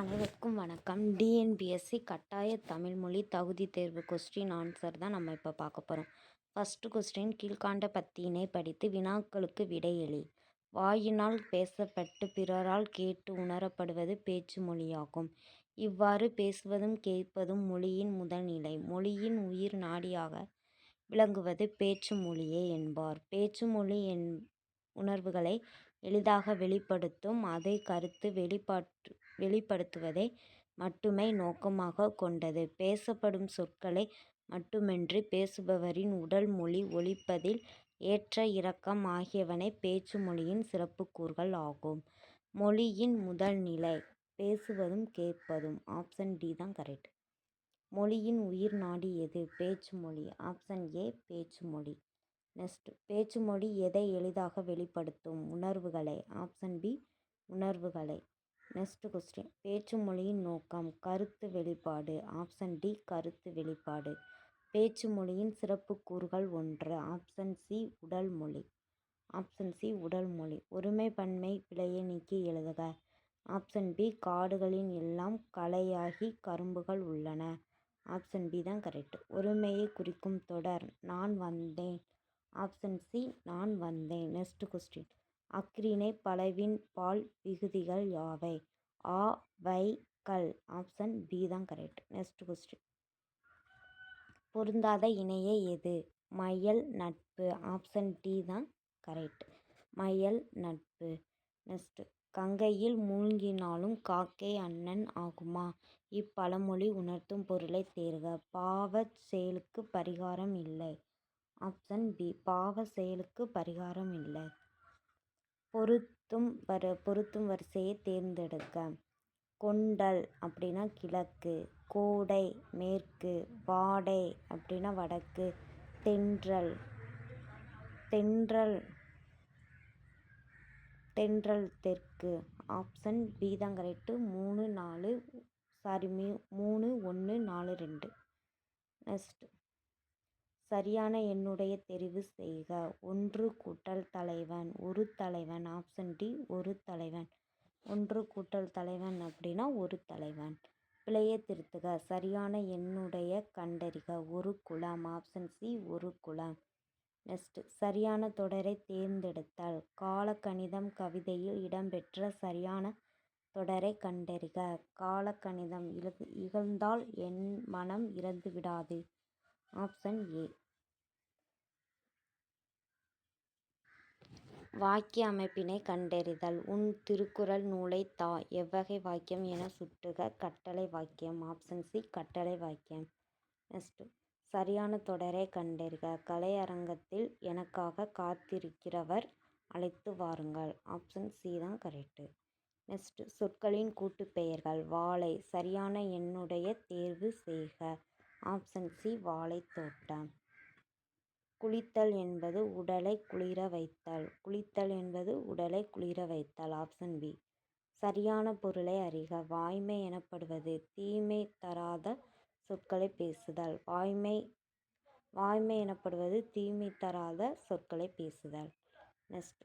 அனைவருக்கும் வணக்கம். டிஎன்பிஎஸ்சி கட்டாய தமிழ் மொழி தகுதி தேர்வு கொஸ்டின் ஆன்சர் தான் நம்ம இப்போ பார்க்க போகிறோம் ஃபஸ்ட்டு கொஸ்டின் கீழ்காண்ட பத்தியினை படித்து வினாக்களுக்கு விடையளி வாயினால் பேசப்பட்டு பிறரால் கேட்டு உணரப்படுவது பேச்சு மொழியாகும். இவ்வாறு பேசுவதும் கேட்பதும் மொழியின் முதல்நிலை மொழியின் உயிர் நாடியாக விளங்குவது பேச்சு மொழியே என்பார். பேச்சு மொழி என் உணர்வுகளை எளிதாக வெளிப்படுத்தும். அதை கருத்து வெளிப்பாட்டு வெளிப்படுத்துவதை மட்டுமே நோக்கமாக கொண்டது. பேசப்படும் சொற்களை மட்டுமன்றி பேசுபவரின் உடல் மொழி ஒலிப்பதில் ஏற்ற இறக்கம் ஆகியவனை பேச்சு மொழியின் சிறப்புக்கூறுகள் ஆகும். மொழியின் முதல் நிலை பேசுவதும் கேட்பதும். ஆப்ஷன் டி தான் கரெக்ட். மொழியின் உயிர் நாடி எது? பேச்சு மொழி. ஆப்ஷன் ஏ பேச்சு மொழி. நெக்ஸ்ட் பேச்சு மொழி எதை எளிதாக வெளிப்படுத்தும்? உணர்வுகளை. ஆப்ஷன் பி உணர்வுகளை. நெக்ஸ்ட் கொஸ்டின் பேச்சு மொழியின் நோக்கம் கருத்து வெளிப்பாடு. ஆப்ஷன் டி கருத்து வெளிப்பாடு. பேச்சு மொழியின் சிறப்புக்கூறுகள் ஒன்று. ஆப்ஷன் சி உடல் மொழி. ஆப்ஷன் சி உடல் மொழி. ஒருமை பன்மை பிழையை நீக்கி எழுதுக. ஆப்ஷன் பி காடுகளின் எல்லாம் கலையாகி கரும்புகள் உள்ளன. ஆப்ஷன் பி தான் கரெக்ட். ஒருமையை குறிக்கும் தொடர் நான் வந்தேன். ஆப்ஷன் சி நான் வந்தேன். நெக்ஸ்ட் கொஸ்டின் அஃறிணை பலவின் பால் விகுதிகள் யாவை? ஆ வை கல் ஆப்ஷன் பி தான் கரெக்ட். நெக்ஸ்ட் கொஸ்டின் பொருந்தாத இணைய எது? மயல் நட்பு. ஆப்ஷன் டி தான் கரெக்ட். மயல் நட்பு. நெக்ஸ்ட் கங்கையில் மூழ்கினாலும் காக்கை அண்ணன் ஆகுமா? இப்பழமொழி உணர்த்தும் பொருளை தேர்க. பாவ செயலுக்கு பரிகாரம் இல்லை. ஆப்ஷன் பி பாவ செயலுக்கு பரிகாரம் இல்லை. பொருத்தும் வரு பொருத்தும் வரிசையை தேர்ந்தெடுக்க. கொண்டல் அப்படின்னா கிழக்கு. கோடை மேற்கு. வாடை அப்படின்னா வடக்கு. தென்றல் தென்றல் தென்றல் தெற்கு. ஆப்ஷன் பி தான் கரெக்டு மூணு நாலு சாரி மீ மூணு ஒன்று நாலு ரெண்டு. நெக்ஸ்ட் சரியான என்னுடைய தெரிவு செய்க. ஒன்று கூட்டல் தலைவன் ஒரு தலைவன். ஆப்ஷன் டி ஒரு தலைவன். ஒன்று கூட்டல் தலைவன் அப்படின்னா ஒரு தலைவன். பிழையை திருத்துக. சரியான என்னுடைய கண்டறிக. ஒரு குலம். ஆப்ஷன் சி ஒரு குலம். நெக்ஸ்ட் சரியான தொடரை தேர்ந்தெடுத்தல். காலக்கணிதம் கவிதையில் இடம்பெற்ற சரியான தொடரை கண்டறிக. காலக்கணிதம் இகழ்ந்தால் என் மனம் இறந்துவிடாது. Option A. வாக்கிய அமைப்பினை கண்டறிதல். உன் திருக்குறள் நூலைத் தா. எவ்வகை வாக்கியம் என சுட்டுக. கட்டளை வாக்கியம். ஆப்ஷன் சி கட்டளை வாக்கியம். நெக்ஸ்ட்டு சரியான தொடரை கண்டறிக. கலையரங்கத்தில் எனக்காக காத்திருக்கிறவர் அழைத்து வாருங்கள். ஆப்ஷன் சி தான் கரெக்ட். நெக்ஸ்ட்டு சொற்களின் கூட்டுப்பெயர்கள். வாழை சரியான எண்ணுடைய தேர்வு செய்க. ஆப்ஷன் சி வாழைத்தோட்டம். குளித்தல் என்பது உடலை குளிர வைத்தல். குளித்தல் என்பது உடலை குளிர வைத்தல். Option B. சரியான பொருளை அறிக. வாய்மை எனப்படுவது தீமை தராத சொற்களை பேசுதல். வாய்மை வாய்மை எனப்படுவது தீமை தராத சொற்களை பேசுதல். நெக்ஸ்ட்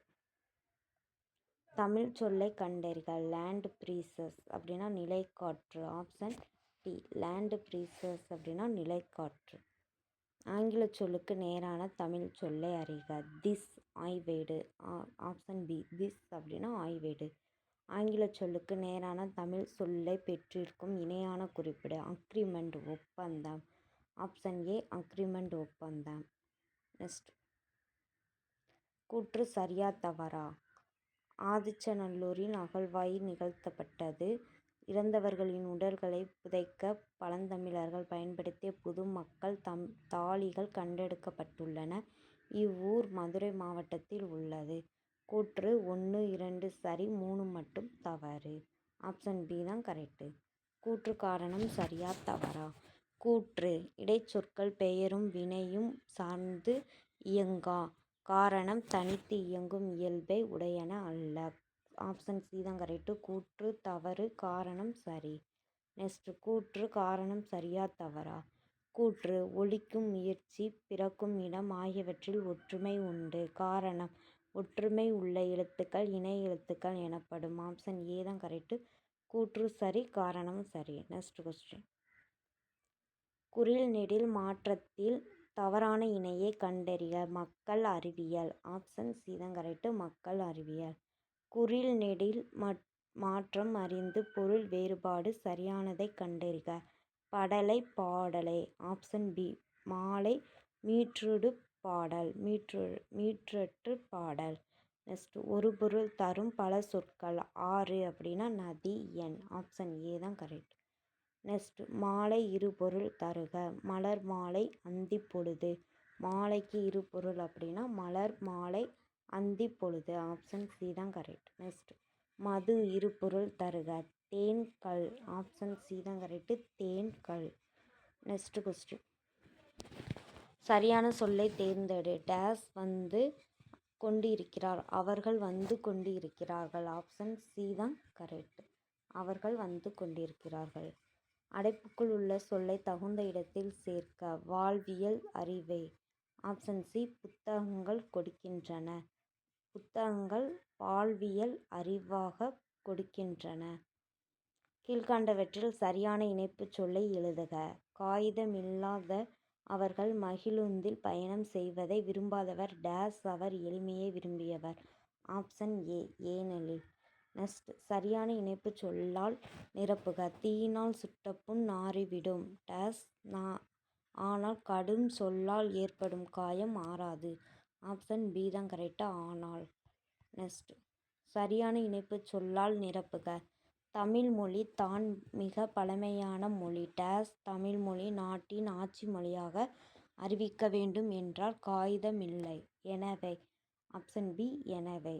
தமிழ் சொல்லை கண்டறிக. லேண்ட் ப்ரீசஸ் அப்படின்னா நிலைக்காற்று. ஆப்ஷன் டி லேண்ட் ப்ரீசஸ் அப்படின்னா நிலைக்காற்று. ஆங்கிலச் சொல்லுக்கு நேரான தமிழ் சொல்லை அறிக. திஸ் ஆய்வேடு. ஆப்ஷன் பி திஸ் அப்படின்னா ஆய்வேடு. ஆங்கில சொல்லுக்கு நேரான தமிழ் சொல்லை பெற்றிருக்கும் இணையான குறிப்பிடு. அக்ரிமெண்ட் ஒப்பந்தம். ஆப்ஷன் ஏ அக்ரிமெண்ட் ஒப்பந்தம். நெக்ஸ்ட் கூற்று சரியா தவறா? ஆதிச்சநல்லூரில் அகழ்வாயில் நிகழ்த்தப்பட்டது. இறந்தவர்களின் உடல்களை புதைக்க பழந்தமிழர்கள் பயன்படுத்திய புது மக்கள் தம் தாழிகள் கண்டெடுக்கப்பட்டுள்ளன. இவ்வூர் மதுரை மாவட்டத்தில் உள்ளது. கூற்று ஒன்று இரண்டு சரி மூணு மட்டும் தவறு. ஆப்ஷன் பி தான் கரெக்ட். கூற்று காரணம் சரியா தவறா? கூற்று இடைச்சொற்கள் பெயரும் வினையும் சார்ந்து இயங்கா. காரணம் தனித்து இயங்கும் இயல்பை உடையன அல்ல. ஆப்ஷன் சி தான் கரெக்டு கூற்று தவறு காரணம் சரி. நெக்ஸ்ட் கூற்று காரணம் சரியா தவறா? கூற்று ஒழிக்கும் முயற்சி பிறக்கும் இடம் ஆகியவற்றில் ஒற்றுமை உண்டு. காரணம் ஒற்றுமை உள்ள எழுத்துக்கள் இணை எழுத்துக்கள் எனப்படும். ஆப்ஷன் ஏ தான் கரெக்டு கூற்று சரி காரணம் சரி நெக்ஸ்ட் கொஸ்டின் குறில் நெடில் மாற்றத்தில் தவறான இணையை கண்டறிக மக்கள் அறிவியல் ஆப்ஷன் சி தான் கரெக்டு மக்கள் அறிவியல் குறில் நெடில் மாற்றம் அறிந்து பொருள் வேறுபாடு சரியானதை கண்டறிக. படலை பாடலை. Option B. மாலை மீற்றுடு பாடல். மீற்று மீற்றற்று பாடல். நெக்ஸ்ட். ஒரு பொருள் தரும் பல சொற்கள். ஆறு அப்படின்னா நதி எண். ஆப்ஷன் ஏ தான் கரெக்ட். நெக்ஸ்ட். மாலை இரு பொருள் தருக. மலர் மாலை அந்தி பொழுது. மாலைக்கு இரு பொருள் அப்படின்னா மலர் மாலை அந்தி பொழுது ஆப்ஷன் சி தான் கரெக்ட் நெக்ஸ்ட் மது இருபொருள் தருக. தேன் கல். ஆப்ஷன் சி தான் கரெக்டு தேன் கல். நெக்ஸ்ட் கொஸ்டின் சரியான சொல்லை தேர்ந்தெடு. டேஸ் வந்து கொண்டு இருக்கிறார் அவர்கள் வந்து கொண்டு இருக்கிறார்கள் ஆப்ஷன் சி தான் கரெக்ட் அவர்கள் வந்து கொண்டிருக்கிறார்கள். அடைப்புக்குள் உள்ள சொல்லை தகுந்த இடத்தில் சேர்க்க. வாழ்வியல் அறிவை. ஆப்ஷன் சி புத்தகங்கள் கொடுக்கின்றன. புத்தகங்கள் வாழ்வியல் அறிவாக கொடுக்கின்றன. கீழ்கண்டவற்றில் சரியான இணைப்புச் சொல்லை எழுதுக. காகிதமில்லாத அவர்கள் மகிழுந்தில் பயணம் செய்வதை விரும்பாதவர் டேஸ் அவர் எளிமையை விரும்பியவர். ஆப்ஷன் ஏ ஏனெனில் நெக்ஸ்ட். சரியான இணைப்புச் சொல்லால் நிரப்புக. தீயினால் சுட்ட புண் நாறிவிடும். டேஸ் நா ஆனால் கடும் சொல்லால் ஏற்படும் காயம் ஆறாது ஆப்ஷன் பி தான் கரெக்டாக ஆனால். நெக்ஸ்ட். சரியான இணைப்பு சொல்லால் நிரப்புக. தமிழ் மொழி தான் மிக பழமையான மொழி. டேஸ் தமிழ் மொழி நாட்டின் ஆட்சி மொழியாக அறிவிக்க வேண்டும் என்றால் காகிதமில்லை எனவே ஆப்ஷன் பி எனவே.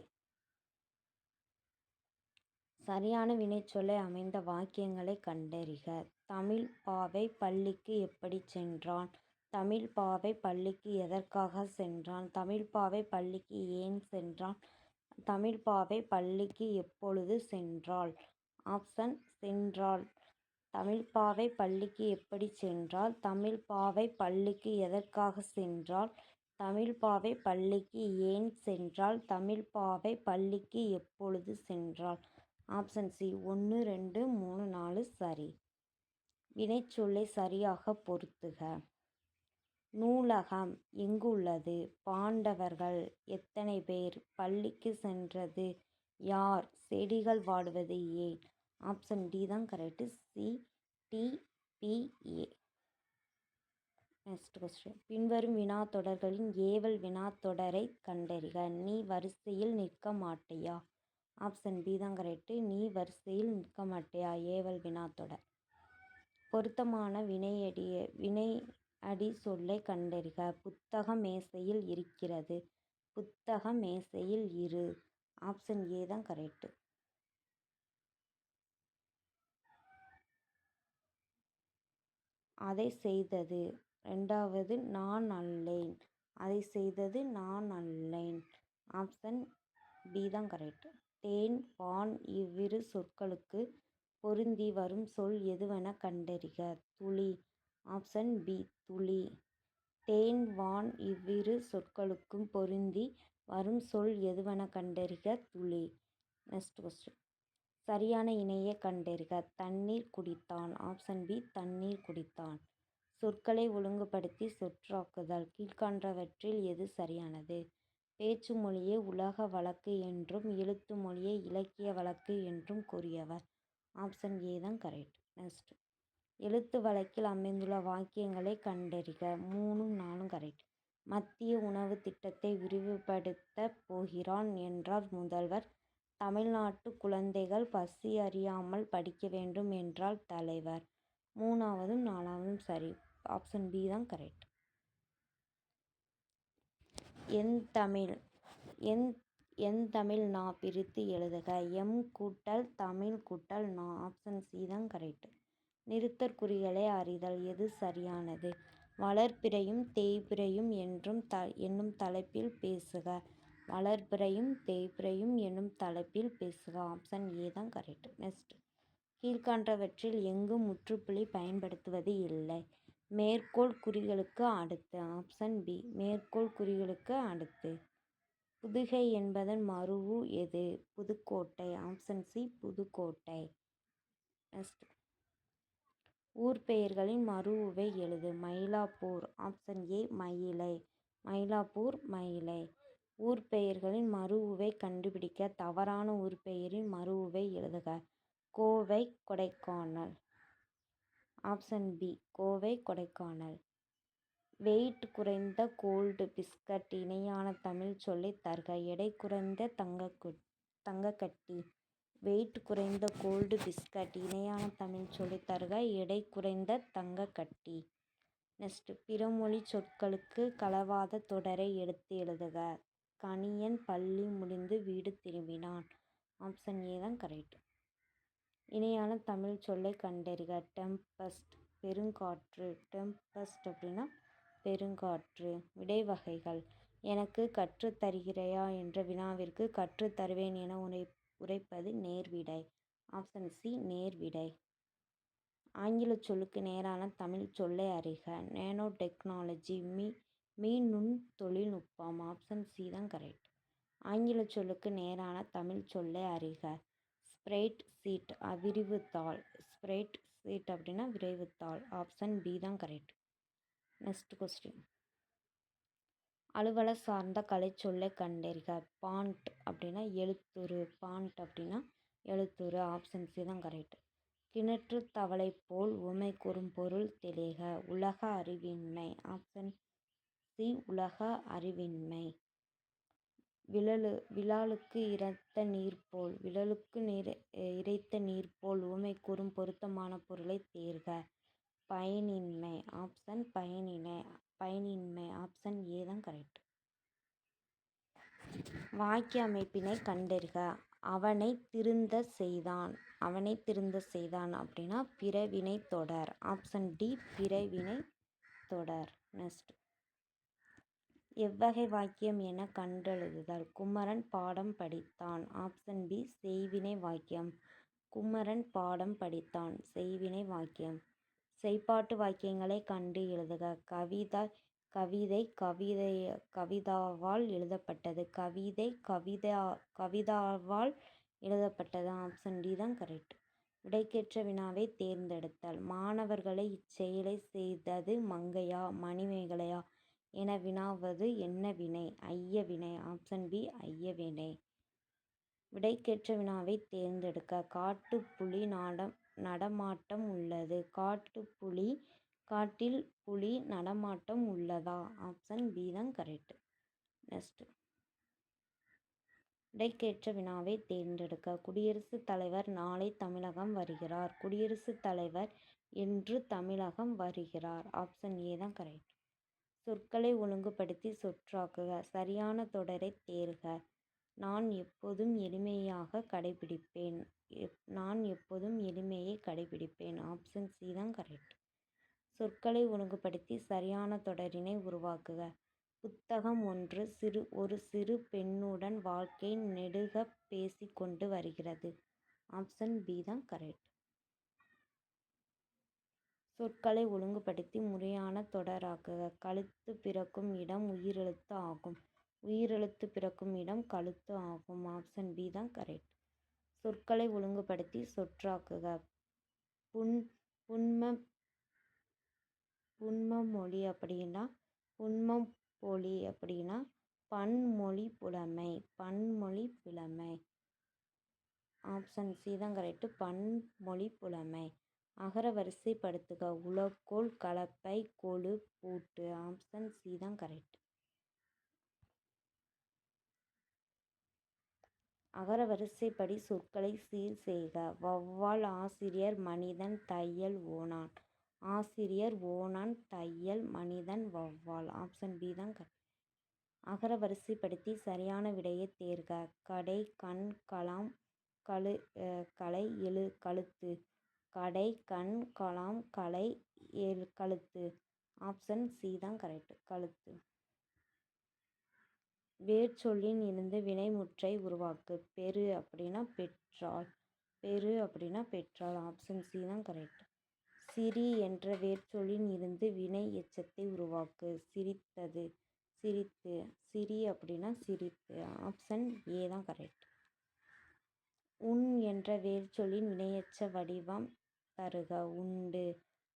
சரியான வினைச்சொல்லை அமைந்த வாக்கியங்களை கண்டறிக. தமிழ் பாவை பள்ளிக்கு எப்படி சென்றான்? தமிழ் பாவை பள்ளிக்கு எதற்காக சென்றான்? தமிழ் பாவை பள்ளிக்கு ஏன் சென்றான்? தமிழ் பாவை பள்ளிக்கு எப்பொழுது சென்றாள்? ஆப்ஷன் சென்றாள். தமிழ் பாவை பள்ளிக்கு எப்படி சென்றாள்? தமிழ் பாவை பள்ளிக்கு எதற்காக சென்றாள்? தமிழ் பாவை பள்ளிக்கு ஏன் சென்றாள்? தமிழ் பாவை பள்ளிக்கு எப்பொழுது சென்றாள்? ஆப்ஷன் சி ஒன்று ரெண்டு மூணு நாலு சரி. வினைச்சொல்லை சரியாக பொருத்துக. நூலகம் எங்குள்ளது? பாண்டவர்கள் எத்தனை பேர்? பள்ளிக்கு சென்றது யார்? செடிகள் வாடுவது ஏன்? ஆப்ஷன் டி தான் correct C D B A. Next question பின்வரும் வினாத்தொடர்களின் ஏவல் வினாத்தொடரை கண்டறிக. நீ வரிசையில் நிற்க மாட்டியா? ஆப்ஷன் பி தான் கரெக்டு நீ வரிசையில் நிற்க மாட்டியா? ஏவல் வினாத்தொடர். பொருத்தமான வினையடிய வினை அடி சொல்லை கண்டறிக. புத்தகம் மேசையில் இருக்கிறது. புத்தகம் மேசையில் இரு. ஆப்ஷன் ஏ தான் கரெக்டு. அதை செய்தது. ரெண்டாவது நான் அல்லேன். அதை செய்தது நான் அல்லேன். ஆப்ஷன் பி தான் கரெக்டு. தேன் பான் இவ்விரு சொற்களுக்கு பொருந்தி வரும் சொல் எதுவென கண்டறிக. துளி. ஆப்ஷன் பி துளி. தேன் வான் இவ்விரு சொற்களுக்கும் பொருந்தி வரும் சொல் எதுவென கண்டறிக. துளி. Next question. சரியான இணையை கண்டறிக. தண்ணீர் குடித்தான். ஆப்ஷன் பி தண்ணீர் குடித்தான். சொற்களை ஒழுங்குபடுத்தி சொற்றாக்குதல். கீழ்கண்டவற்றில் எது சரியானது? பேச்சு மொழியே உலக வழக்கு என்றும் எழுத்து மொழியை இலக்கிய வழக்கு என்றும் கூறியவர் ஆப்ஷன் ஏ தான் கரெக்ட் நெக்ஸ்ட் எழுத்து வழக்கில் அமைந்துள்ள வாக்கியங்களை கண்டறிக. மூணும் நாலும் கரெக்ட். மத்திய உணவு திட்டத்தை விரிவுபடுத்த போகிறான் என்றார் முதல்வர். தமிழ்நாட்டு குழந்தைகள் பசி அறியாமல் படிக்க வேண்டும் என்றால் தலைவர். மூணாவதும் நாலாவதும் சரி. ஆப்ஷன் பி தான் கரெக்ட். என் தமிழ் என் என் தமிழ் நா பிரித்து எழுதுக. எம் கூட்டல் தமிழ் கூட்டல் நா. ஆப்ஷன் சி தான் கரெக்ட். நிறுத்தற்குறிகளை அறிதல். எது சரியானது? வளர்பிறையும் தேய்பிறையும் என்றும் த என்னும் தலைப்பில் பேசுக. வளர்பிறையும் தேய்பிறையும் என்னும் தலைப்பில் பேசுக. ஆப்ஷன் ஏ தான் கரெக்ட் நெக்ஸ்ட் கீழ்காண்டவற்றில் எங்கும் முற்றுப்புள்ளி பயன்படுத்துவது இல்லை? மேற்கோள் குறிகளுக்கு அடுத்து. Option B. மேற்கோள் குறிகளுக்கு அடுத்து. புதுகை என்பதன் மருவு எது? Pudukkottai. Option C. Pudukkottai. Next ஊர் பெயர்களின் மறுஉரை எழுது. Mylapore option A Mylai. Mylapore Mylai. ஊர் பெயர்களின் மறுஉரை கண்டுபிடிக்க தவறான ஊர் பெயரின் மறுஉரை எழுதுக. Kovai Kodaikanal. Option B Kovai Kodaikanal. Weight குறைந்த கோல்டு பிஸ்கட் இணையான தமிழ் சொல்லை தருக. எடை குறைந்த தங்க தங்கக்கட்டி வெயிட் குறைந்த கோல்டு பிஸ்கட் இணையான தமிழ் சொல்லை தருக எடை குறைந்த தங்க கட்டி. நெக்ஸ்ட் பிறமொழி சொற்களுக்கு களவாத தொடரை எடுத்து எழுதுக. கணியன் பள்ளி முடிந்து வீடு திரும்பினான். ஆப்ஷன் ஏ தான் கரெக்ட் இணையான தமிழ் சொல்லை கண்டறிக. டெம்பஸ்ட் பெருங்காற்று. டெம்பஸ்ட் அப்படின்னா பெருங்காற்று விடை வகைகள் எனக்கு கற்றுத்தருகிறாயா என்ற வினாவிற்கு கற்றுத் தருவேன் என உரை உரைப்பது நேர்விடை. Option C நேர்விடை. ஆங்கில சொல்லுக்கு நேரான தமிழ் சொல்லை அறிக. நேனோ டெக்னாலஜி மீ மீன் நுண் தொழில்நுட்பம். ஆப்ஷன் சி தான் கரெக்ட் ஆங்கில சொல்லுக்கு நேரான தமிழ் சொல்லை அறிக. ஸ்ப்ரைட் சீட் விரிவுத்தாள் ஸ்ப்ரைட் சீட் அப்படின்னா விரைவுத்தாள் ஆப்ஷன் பி தான் கரெக்ட் நெக்ஸ்ட் கொஸ்டின் அலுவல சார்ந்த கலைச்சொல்லை கண்டறிக. பாண்ட் அப்படின்னா எழுத்துரு பாண்ட் அப்படின்னா எழுத்துரு ஆப்ஷன் சி தான் கரெக்ட் கிணற்று தவளை போல் உமை கூறும் பொருள் தெளிக. உலக அறிவின்மை ஆப்ஷன் சி உலக அறிவின்மை. விழலு விழாலுக்கு இறைத்த நீர் போல் விழலுக்கு நீர் இறைத்த நீர் போல் உமை கூறும் பொருத்தமான பொருளை தேர்க. பயனின்மை ஆப்ஷன் பயனினை. பயனின்மை ஆப்ஷன் ஏ தான் கரெக்ட் வாக்கிய அமைப்பினை கண்டறிக. அவனை திருந்த செய்தான். அவனை திருந்த செய்தான் அப்படின்னா பிறவினை தொடர். ஆப்ஷன் டி பிறவினை தொடர். நெக்ஸ்ட் எவ்வகை வாக்கியம் என கண்டெழுதுதல். குமரன் பாடம் படித்தான். ஆப்ஷன் பி செய்வினை வாக்கியம். குமரன் பாடம் படித்தான். செய்வினை வாக்கியம். செய்பாட்டு வாக்கியங்களை கண்டு எழுதுக. கவிதா கவிதை கவிதை கவிதாவால் எழுதப்பட்டது. கவிதை கவிதா கவிதாவால் எழுதப்பட்டது. ஆப்ஷன் டி தான் கரெக்ட். விடைக்கேற்ற வினாவை தேர்ந்தெடுத்தல். மாணவர்களை இச்செயலை செய்தது மங்கையா மணிமேகலையா என வினாவது என்ன வினை? ஐய வினை. ஆப்ஷன் பி ஐய வினை. விடைக்கேற்ற வினாவை தேர்ந்தெடுக்க. காட்டுப்புலி நாடம் நடமாட்டம் உள்ளது. காட்டுப்புலி காட்டில் புலி நடமாட்டம் உள்ளதா? ஆப்ஷன் பி தான் கரெக்ட். நெக்ஸ்ட். விடைக்கேற்ற வினாவை தேர்ந்தெடுக்க குடியரசுத் தலைவர் நாளை தமிழகம் வருகிறார். குடியரசுத் தலைவர் என்று தமிழகம் வருகிறார். ஆப்ஷன் ஏ தான் கரெக்ட். சொற்களை ஒழுங்குபடுத்தி சொற்றாக்குக. சரியான தொடரை தேர்க. நான் எப்போதும் எளிமையாக கடைபிடிப்பேன். எப் நான் எப்போதும் எளிமையை கடைபிடிப்பேன். ஆப்ஷன் சி தான் கரெக்ட் சொற்களை ஒழுங்குபடுத்தி சரியான தொடரினை உருவாக்குக. புத்தகம் ஒன்று சிறு ஒரு சிறு பெண்ணுடன் வாழ்க்கை நெடுக பேசி கொண்டு வருகிறது. ஆப்ஷன் பி தான் கரெக்ட் சொற்களை ஒழுங்குபடுத்தி முறையான தொடராக்குக. கழுத்து பிறக்கும் இடம் உயிரெழுத்து ஆகும். உயிரெழுத்து பிறக்கும் இடம் கழுத்து ஆகும். ஆப்ஷன் பி தான் கரெக்ட் சொற்களை ஒழுங்குபடுத்தி சொற்றாக்குக. புன் புன்ம புன்மமொழி அப்படின்னா புன்மம் பொழி அப்படின்னா பன்மொழி புலமை பன்மொழி புலமை. ஆப்ஷன் சி தான் கரெக்டு பன்மொழி புலமை. அகர வரிசைப்படுத்துக. உலக்கோல் கலப்பை கொழு பூட்டு. ஆப்ஷன் சி தான் கரெக்ட் அகர வரிசைப்படி சொற்களை சீர் செய்க. வௌவால் ஆசிரியர் மனிதன் தையல் ஓணான் ஆசிரியர் ஓணான் தையல் மனிதன் வௌவால். ஆப்ஷன் பி தான் அகர வரிசைப்படுத்தி சரியான விடையை தேர்க. கடை கண் கலாம் கழு கலை எழு கழுத்து. கடை கண் கலாம் கலை எழு கழுத்து. ஆப்ஷன் சி தான் கரெக்ட். கழுத்து. வேர்ச்சொல்லின் இருந்து வினைமுற்றை உருவாக்கு. பெரு அப்படின்னா பெற்றாள் பெரு அப்படின்னா பெற்றாள் ஆப்ஷன் சி தான் கரெக்ட் சிரி என்ற வேர்ச்சொல்லின் இருந்து வினை எச்சத்தை உருவாக்கு. சிரித்தது. சிரித்து. சிரி அப்படின்னா சிரித்து. ஆப்ஷன் ஏ தான் கரெக்ட் உன் என்ற வேர்ச்சொல்லின் வினையச்ச வடிவம் தருக. உண்டு.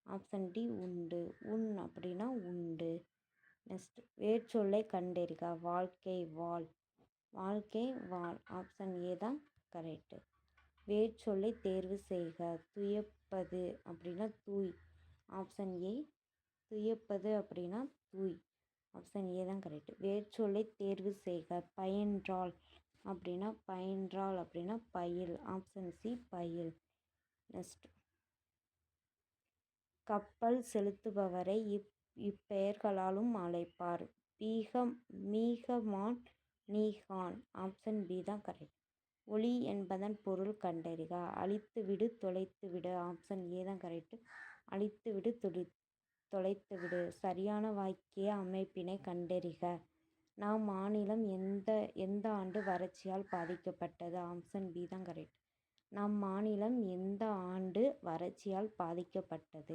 ஆப்ஷன் டி உண்டு. உன் அப்படின்னா உண்டு. நெக்ஸ்ட் வேர்ச்சொல்லை கண்டறிக. வாழ்க்கை வாழ். வாழ்க்கை வாழ். ஆப்ஷன் ஏ தான் கரெக்டு வேர்ச்சொல்லை தேர்வு செய்க. துயப்பது அப்படின்னா தூய். ஆப்ஷன் ஏ துயப்பது அப்படின்னா தூய். ஆப்ஷன் ஏ தான் கரெக்டு வேர்ச்சொல்லை தேர்வு செய்க. பயின்றால் அப்படின்னா பயின்றால் அப்படின்னா பயில். ஆப்ஷன் சி பயில். நெக்ஸ்ட் கப்பல் செலுத்துபவரை இப் இப்பெயர்களாலும் அழைப்பார். பீகம் மீகமான் நீகான் ஆப்ஷன் பி தான் கரெக்ட். ஒளி என்பதன் பொருள் கண்டறிக. அழித்துவிடு தொலைத்துவிடு ஆப்ஷன் ஏ தான் கரெக்டு. அழித்துவிடு தொலைத்து தொலைத்துவிடு. சரியான வாக்கிய அமைப்பினை கண்டறிக. நம் மாநிலம் எந்த எந்த ஆண்டு வறட்சியால் பாதிக்கப்பட்டது? ஆப்ஷன் பி தான் கரெக்ட். நம் மாநிலம் எந்த ஆண்டு வறட்சியால் பாதிக்கப்பட்டது?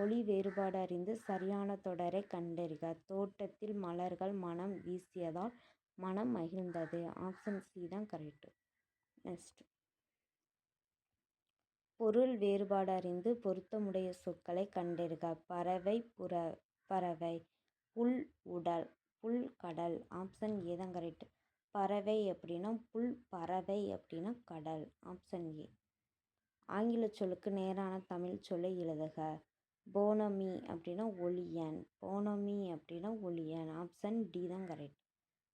ஒளி வேறுபாடு அறிந்து சரியான தொடரை கண்டறிக. தோட்டத்தில் மலர்கள் மனம் வீசியதால் மனம் மகிழ்ந்தது. ஆப்ஷன் சி தான் கரெக்டு நெக்ஸ்ட் பொருள் வேறுபாடு அறிந்து பொருத்தமுடைய சொற்களை கண்டறிக. பறவை புற பறவை புல் உடல் புல் கடல். ஆப்ஷன் ஏ தான் கரெக்ட் பறவை அப்படின்னா புல் பறவை அப்படின்னா கடல். ஆப்ஷன் ஏ ஆங்கில சொல்லுக்கு நேரான தமிழ் சொல்லை எழுதுக. போனமி அப்படின்னா ஒளியன் போனமி அப்படின்னா ஒளியன் ஆப்ஷன் டி தான் கரெக்ட்.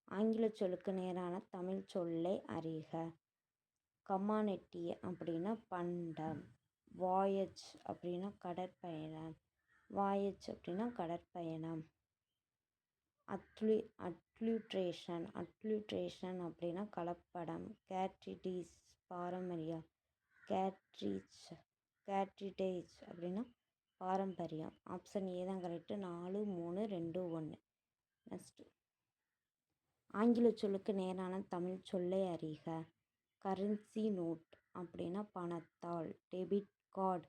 ஆங்கில சொல்லுக்கு நேரான தமிழ் சொல்லை அறிக. கமானெட்டி அப்படின்னா பண்டம். வாயஜ் அப்படின்னா கடற்பயணம். வாயஜ் அப்படின்னா கடற்பயணம். அட்லி அட்லூட்ரேஷன் அட்லூட்ரேஷன் அப்படின்னா கலப்படம். கேட்ரிடீஸ் பாரம்பரியம். கேட்ரிச் கேட்ரிடேஜ் அப்படின்னா பாரம்பரியம் ஆப்ஷன் ஏ தான் கரெக்டு நாலு மூணு ரெண்டு ஒன்று நெக்ஸ்ட்டு ஆங்கில சொல்லுக்கு நேரான தமிழ் சொல்லை அறிக. கரன்சி நோட் அப்படின்னா பணத்தாள். டெபிட் கார்டு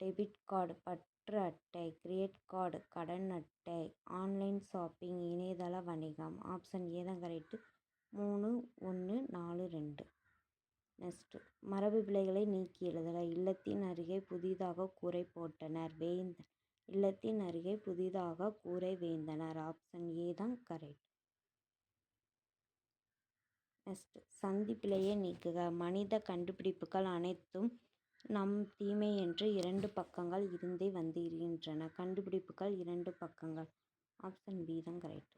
டெபிட் கார்டு பற்று அட்டை. கிரெடிட் கார்டு கடன் அட்டை. ஆன்லைன் ஷாப்பிங் இணையதள வணிகம். ஆப்ஷன் ஏ தான் கரெக்டு மூணு ஒன்று நாலு ரெண்டு. நெக்ஸ்ட்டு மரபு பிழைகளை நீக்கி எழுதுக இல்லத்தின் அருகே புதிதாக கூரை போட்டனர். வேந்த இல்லத்தின் அருகே புதிதாக கூரை வேந்தனர். ஆப்ஷன் ஏ தான் கரெக்ட். நெக்ஸ்ட். சந்தி பிழையை நீக்குக. மனித கண்டுபிடிப்புகள் அனைத்தும் நம் தீமை என்று இரண்டு பக்கங்கள் இருந்தே வந்திருக்கின்றன. கண்டுபிடிப்புகள் இரண்டு பக்கங்கள். ஆப்ஷன் பி தான் கரெக்ட்.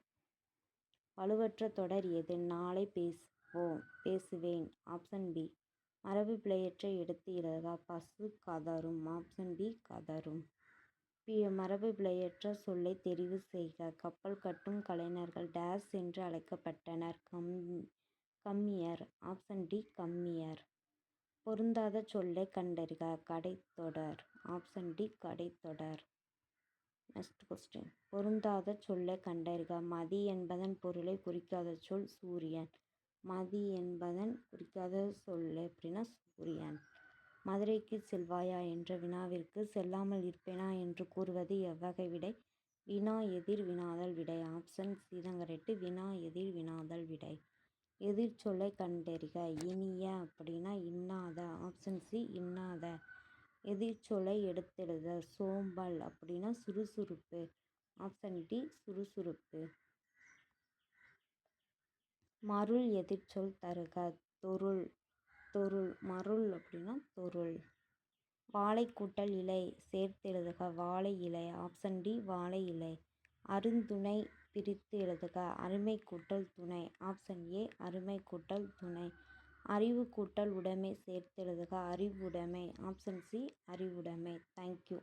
வலுவற்ற தொடர் எது? நாளை பேசு ஓ பேசுவேன். Option B. மரபு பிழையற்ற எடுத்து இலகா பசு காதாரும். Option B கதரும். மரபு பிழையற்ற சொல்லை தெரிவு செய்க. கப்பல் கட்டும் கலைஞர்கள் டேஸ் என்று அழைக்கப்பட்டனர். கம் கம்மியர். ஆப்ஷன் டி கம்மியர். பொருந்தாத சொல்லை கண்டறிக. கடைத்தொடர் ஆப்ஷன் டி கடைத்தொடர் நெக்ஸ்ட் கொஸ்டின். பொருந்தாத சொல்லை கண்டறிக. மதி என்பதன் பொருளை குறிக்காத சொல் சூரியன். மதி என்பதன் குறிக்காத சொல் எப்படின்னா சூரியன். மதுரைக்கு செல்வாயா என்ற வினாவிற்கு செல்லாமல் இருப்பேனா என்று கூறுவது எவ்வகை விடை? வினா எதிர் வினாதல் விடை. ஆப்ஷன் சீதங்கரெட்டு வினா எதிர் வினாதல் விடை. எதிர் சொல்லை கண்டறிக. இனிய அப்படின்னா இன்னாத. Option C இன்னாத. எதிர்ச்சொல்லை எடுத்தெழுத. சோம்பல் அப்படின்னா சுறுசுறுப்பு. ஆப்ஷன் டி சுறுசுறுப்பு. மருள் எதிர்ச்சொல் தருக. தொருள் தொருள் மருள் அப்படின்னா தொருள். வாழை கூட்டல் இலை சேர்த்தெழுதுக வாழை இலை ஆப்ஷன் டி வாழை இலை. அருந்துணை பிரித்து எழுதுக. அருமை கூட்டல் துணை ஆப்ஷன் ஏ அருமை கூட்டல் துணை. அறிவு கூட்டல் உடைமை சேர்த்தெழுதுக அறிவுடைமை ஆப்ஷன் சி அறிவுடைமை தேங்க்யூ